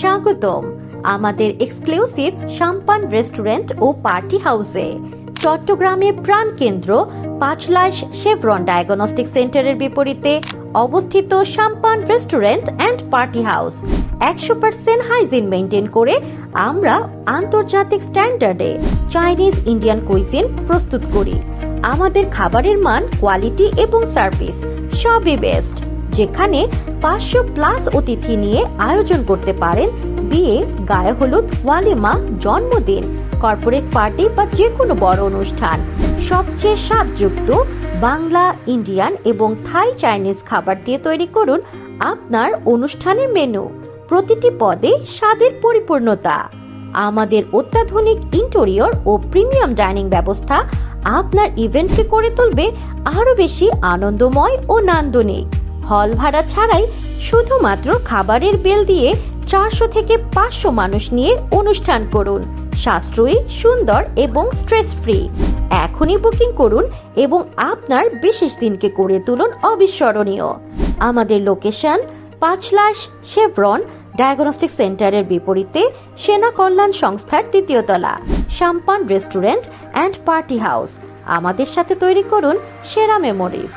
স্বাগতম আমাদের exclusive Sampan restaurant ও পার্টি হাউসে চট্টগ্রামে প্রাণকেন্দ্র পাঁচলাইশ শেভরন ডায়াগনস্টিক সেন্টারের বিপরীতে অবস্থিত Sampan restaurant and party house একশো পার্সেন্ট হাইজিন মেনটেন করে আমরা আন্তর্জাতিক স্ট্যান্ডার্ডে চাইনিজ ইন্ডিয়ান কুইজিন প্রস্তুত করি। আমাদের খাবারের মান কোয়ালিটি এবং সার্ভিস সবই বেস্ট যেখানে পাঁচশো প্লাস অতিথি নিয়ে আয়োজন করতে পারেন বিয়ে গায়ে হলুদ ওয়ালিমা জন্মদিন, কর্পোরেট পার্টি বা যে কোনো বড় অনুষ্ঠান। সবচেয়ে স্বাদযুক্ত বাংলা, ইন্ডিয়ান এবং থাই চাইনিজ খাবার দিয়ে তৈরি করুন আপনার অনুষ্ঠানের মেনু। প্রতিটি পদে স্বাদের পরিপূর্ণতা। আমাদের অত্যাধুনিক ইন্টেরিয়র ও প্রিমিয়াম ডাইনিং ব্যবস্থা আপনার ইভেন্টকে করে তুলবে আরও বেশি আনন্দময় ও নান্দনিক। হল ভাড়া ছাড়াই শুধুমাত্র খাবারের বিল দিয়ে চারশো থেকে পাঁচশো মানুষ নিয়ে অনুষ্ঠান করুন। সাশ্রয়ী, সুন্দর এবং স্ট্রেস ফ্রি এখনই বুকিং করুন এবং আপনার বিশেষ দিনকে করে তুলুন অবিস্মরণীয়। আমাদের লোকেশন পাঁচলাশ শেভরন ডায়াগনস্টিক সেন্টারের বিপরীতে সেনা কল্যাণ সংস্থার দ্বিতীয় তলা, Sampan restaurant and party house আমাদের সাথে তৈরি করুন সেরা মেমোরিজ